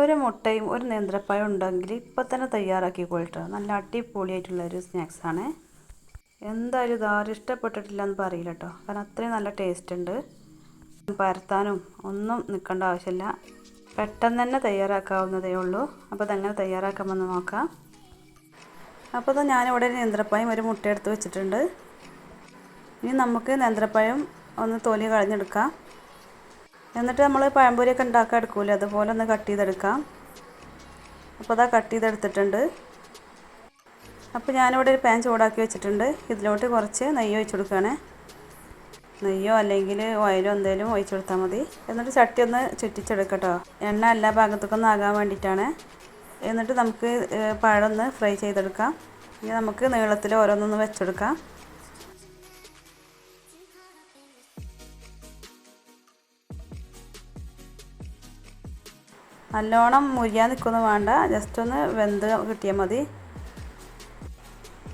ഒരു മുട്ടയും ഒരു നേന്ത്രപ്പഴം ഉണ്ടെങ്കിൽ ഇപ്പം തന്നെ തയ്യാറാക്കി തയ്യാറാക്കിക്കൊള്ളട്ടോ നല്ല അടിപൊളിയായിട്ടുള്ള ഒരു സ്നാക്സാണ് എന്തായാലും ഇതാരും ഇഷ്ടപ്പെട്ടിട്ടില്ല എന്ന് പറയില്ല കേട്ടോ കാരണം അത്രയും നല്ല ടേസ്റ്റ് ഉണ്ട്. പരത്താനും ഒന്നും നിൽക്കേണ്ട ആവശ്യമില്ല. പെട്ടെന്ന് തന്നെ തയ്യാറാക്കാവുന്നതേ ഉള്ളൂ. അപ്പോൾ അതെങ്ങനെ തയ്യാറാക്കാമെന്ന് നോക്കാം. അപ്പോൾ ഇത് ഞാനിവിടെ ഒരു നേന്ത്രപ്പഴം ഒരു മുട്ട എടുത്ത് വെച്ചിട്ടുണ്ട്. ഇനി നമുക്ക് നേന്ത്രപ്പഴം ഒന്ന് തൊലി കളഞ്ഞെടുക്കാം. എന്നിട്ട് നമ്മൾ പഴംപൊരിയൊക്കെ ഉണ്ടാക്കാൻ എടുക്കൂലേ? അതുപോലെ ഒന്ന് കട്ട് ചെയ്തെടുക്കാം. അപ്പോൾ അതാ കട്ട് ചെയ്തെടുത്തിട്ടുണ്ട്. അപ്പോൾ ഞാനിവിടെ ഒരു പാൻ ചൂടാക്കി വെച്ചിട്ടുണ്ട്. ഇതിലോട്ട് കുറച്ച് നെയ്യ് ഒഴിച്ചു കൊടുക്കുകയാണേ. നെയ്യോ അല്ലെങ്കിൽ ഓയിലോ എന്തെങ്കിലും ഒഴിച്ചു കൊടുത്താൽ മതി. എന്നിട്ട് ചട്ടി ഒന്ന് ചുറ്റിച്ചെടുക്കട്ടോ. എണ്ണ എല്ലാ ഭാഗത്തേക്കൊന്നും ആകാൻ വേണ്ടിയിട്ടാണ്. എന്നിട്ട് നമുക്ക് പഴം ഒന്ന് ഫ്രൈ ചെയ്തെടുക്കാം. ഇനി നമുക്ക് നീളത്തിൽ ഓരോന്നൊന്ന് വെച്ചെടുക്കാം. നല്ലോണം മുരിയാൻ നിൽക്കൊന്നും വേണ്ട. ജസ്റ്റ് ഒന്ന് വെന്ത് കിട്ടിയാൽ മതി.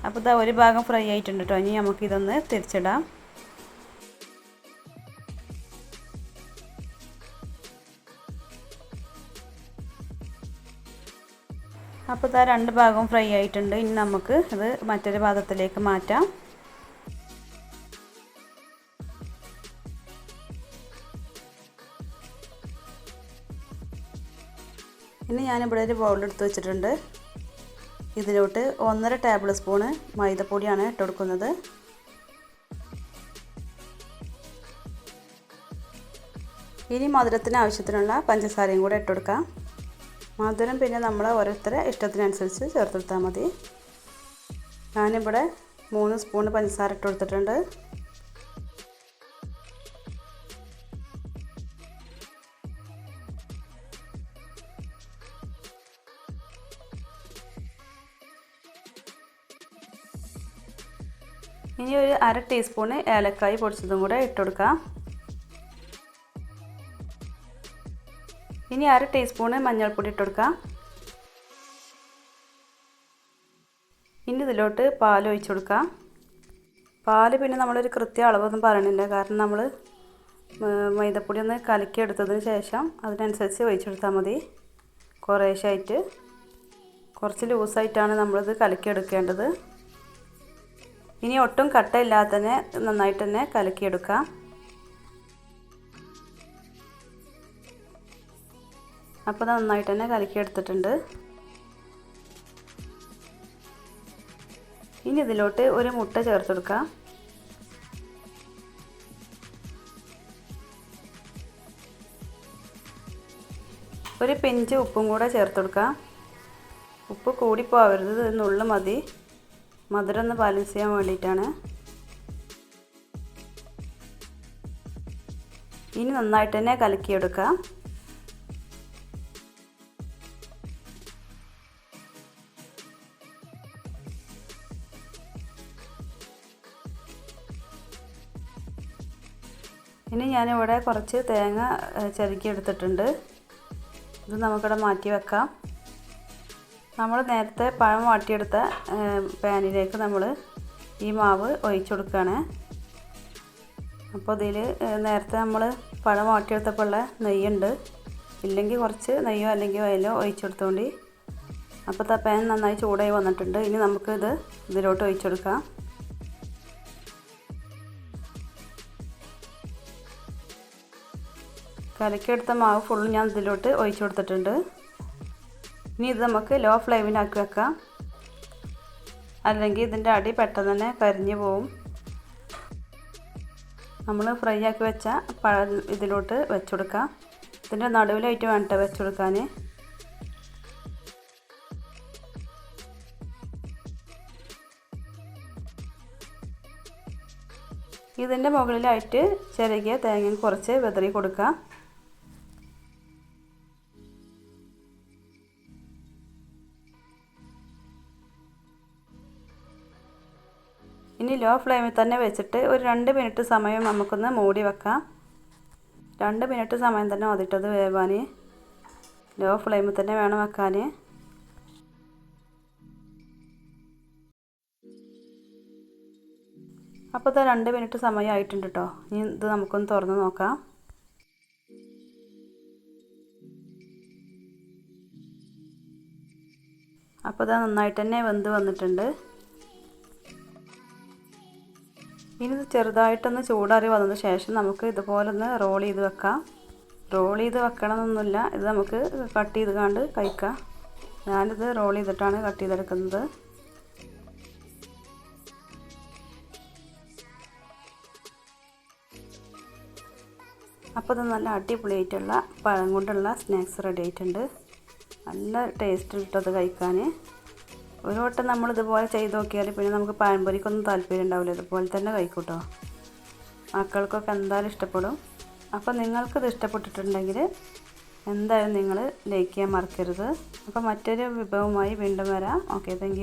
അപ്പോൾ ഇതാ ഒരു ഭാഗം ഫ്രൈ ആയിട്ടുണ്ട് കേട്ടോ ഇനി നമുക്കിതൊന്ന് തിരിച്ചിടാം. അപ്പോൾ ഇതാ രണ്ട് ഭാഗവും ഫ്രൈ ആയിട്ടുണ്ട്. ഇനി നമുക്ക് ഇത് മറ്റൊരു പാത്രത്തിലേക്ക് മാറ്റാം. ഇനി ഞാനിവിടെ ഒരു ബൗളെടുത്ത് വെച്ചിട്ടുണ്ട്. ഇതിലോട്ട് ഒന്നര ടേബിൾ സ്പൂണ് മൈദപ്പൊടിയാണ് ഇട്ട് കൊടുക്കുന്നത്. ഇനി മധുരത്തിന് ആവശ്യത്തിനുള്ള പഞ്ചസാരയും കൂടെ ഇട്ട് കൊടുക്കാം. മധുരം പിന്നെ നമ്മൾ ഓരോരുത്തരെ ഇഷ്ടത്തിനനുസരിച്ച് ചേർത്ത് കൊടുത്താൽ മതി. ഞാനിവിടെ മൂന്ന് സ്പൂൺ പഞ്ചസാര ഇട്ട് കൊടുത്തിട്ടുണ്ട്. ഇനി ഒരു അര ടീസ്പൂണ് ഏലക്കായ് പൊടിച്ചതും കൂടെ ഇട്ട് കൊടുക്കാം. ഇനി അര ടീസ്പൂണ് മഞ്ഞൾപ്പൊടി ഇട്ട് കൊടുക്കാം. ഇനി ഇതിലോട്ട് പാൽ ഒഴിച്ച് കൊടുക്കാം. പാൽ പിന്നെ നമ്മളൊരു കൃത്യ അളവൊന്നും പറയണില്ല. കാരണം നമ്മൾ മൈദപ്പൊടി ഒന്ന് കലക്കി എടുത്തതിന് ശേഷം അതിനനുസരിച്ച് ഒഴിച്ചെടുത്താൽ മതി. കുറേശ്ശായിട്ട് കുറച്ച് ലൂസായിട്ടാണ് നമ്മളിത് കലക്കി എടുക്കേണ്ടത്. ഇനി ഒട്ടും കട്ടയില്ലാതെ തന്നെ നന്നായിട്ട് തന്നെ കലക്കിയെടുക്കാം അപ്പോൾ നന്നായിട്ട് തന്നെ കലക്കിയെടുത്തിട്ടുണ്ട്. ഇനി ഇതിലോട്ട് ഒരു മുട്ട ചേർത്ത് കൊടുക്കാം ഒരു പിഞ്ച് ഉപ്പും കൂടെ ചേർത്ത് കൊടുക്കാം ഉപ്പ് കൂടിപ്പോവരുത് നുള്ളു മതി. മധുരം ഒന്ന് ബാലൻസ് ചെയ്യാൻ വേണ്ടിയിട്ടാണ്. ഇനി നന്നായിട്ട് തന്നെ കലക്കിയെടുക്കാം ഇനി ഞാനിവിടെ കുറച്ച് തേങ്ങ ചെറുക്കി എടുത്തിട്ടുണ്ട്. ഇത് നമുക്കിവിടെ മാറ്റി വെക്കാം. നമ്മൾ നേരത്തെ പഴം വാട്ടിയെടുത്ത പാനിലേക്ക് നമ്മൾ ഈ മാവ് ഒഴിച്ചു കൊടുക്കുകയാണ് അപ്പോൾ ഇതിൽ നേരത്തെ നമ്മൾ പഴം വാട്ടിയെടുത്തപ്പോൾ നെയ്യുണ്ട്. ഇല്ലെങ്കിൽ കുറച്ച് നെയ്യോ അല്ലെങ്കിൽ വയലോ ഒഴിച്ചു കൊടുത്തോണ്ടി. അപ്പോൾ ആ പാൻ നന്നായി ചൂടായി വന്നിട്ടുണ്ട്. ഇനി നമുക്കിത് ഇത് ഇതിലോട്ട് ഒഴിച്ചു കൊടുക്കാം. കലക്കിയെടുത്ത മാവ് ഫുൾ ഞാൻ ഇതിലോട്ട് ഒഴിച്ചു കൊടുത്തിട്ടുണ്ട്. ഇനി ഇത് നമുക്ക് ലോ ഫ്ലെയിമിലാക്കി വെക്കാം. അല്ലെങ്കിൽ ഇതിന്റെ അടി പെട്ടെന്ന് തന്നെ കരിഞ്ഞു പോവും. നമ്മൾ ഫ്രൈ ആക്കി വെച്ച പഴ ഇതിലോട്ട് വെച്ചുകൊടുക്കാം. ഇതിന്റെ നടുവിലായിട്ട് വേണ്ട വെച്ചുകൊടുക്കാൻ. ഇതിന്റെ മുകളിലായിട്ട് ചെറിയ തേങ്ങ കുറച്ച് വെതറി കൊടുക്കാം. ഇനി ലോ ഫ്ലെയിമിൽ തന്നെ വെച്ചിട്ട് ഒരു രണ്ട് മിനിറ്റ് സമയം നമുക്കൊന്ന് മൂടി വെക്കാം. രണ്ട് മിനിറ്റ് സമയം തന്നെ മതിട്ടത് വേവാൻ ലോ ഫ്ലെയിമിൽ തന്നെ വേണം വെക്കാൻ അപ്പോൾ ഇത് രണ്ട് മിനിറ്റ് സമയം ആയിട്ടുണ്ട് കേട്ടോ ഇനി ഇത് നമുക്കൊന്ന് തുറന്ന് നോക്കാം. അപ്പോൾ ഇത് നന്നായിട്ട് തന്നെ വെന്ത് വന്നിട്ടുണ്ട്. ഇനി ഇത് ചെറുതായിട്ടൊന്ന് ചൂടാറി വന്നതിന് ശേഷം നമുക്ക് ഇതുപോലെ ഒന്ന് റോൾ ചെയ്ത് വെക്കാം. റോൾ ചെയ്ത് വെക്കണമെന്നൊന്നുമില്ല ഇത് നമുക്ക് കട്ട് ചെയ്ത് കണ്ട് കഴിക്കാം. ഞാനിത് റോൾ ചെയ്തിട്ടാണ് കട്ട് ചെയ്തെടുക്കുന്നത്. അപ്പോൾ ഇത് നല്ല അടിപൊളിയായിട്ടുള്ള പഴം കൊണ്ടുള്ള സ്നാക്സ് റെഡി ആയിട്ടുണ്ട്. നല്ല ടേസ്റ്റ് ഇട്ടത് കഴിക്കാൻ. ഒരു വട്ടം നമ്മൾ ഇതുപോലെ ചെയ്ത് നോക്കിയാൽ പിന്നെ നമുക്ക് പഴംപൊരിക്കൊന്നും താല്പര്യം ഉണ്ടാവില്ല. ഇതുപോലെ തന്നെ കഴിക്കൂട്ടോ. മക്കൾക്കൊക്കെ എന്തായാലും ഇഷ്ടപ്പെടും. അപ്പോൾ നിങ്ങൾക്കിത് ഇഷ്ടപ്പെട്ടിട്ടുണ്ടെങ്കിൽ എന്തായാലും നിങ്ങൾ ലൈക്ക് ചെയ്യാൻ മറക്കരുത്. അപ്പോൾ മറ്റൊരു വിഭവമായി വീണ്ടും വരാം. Okay thank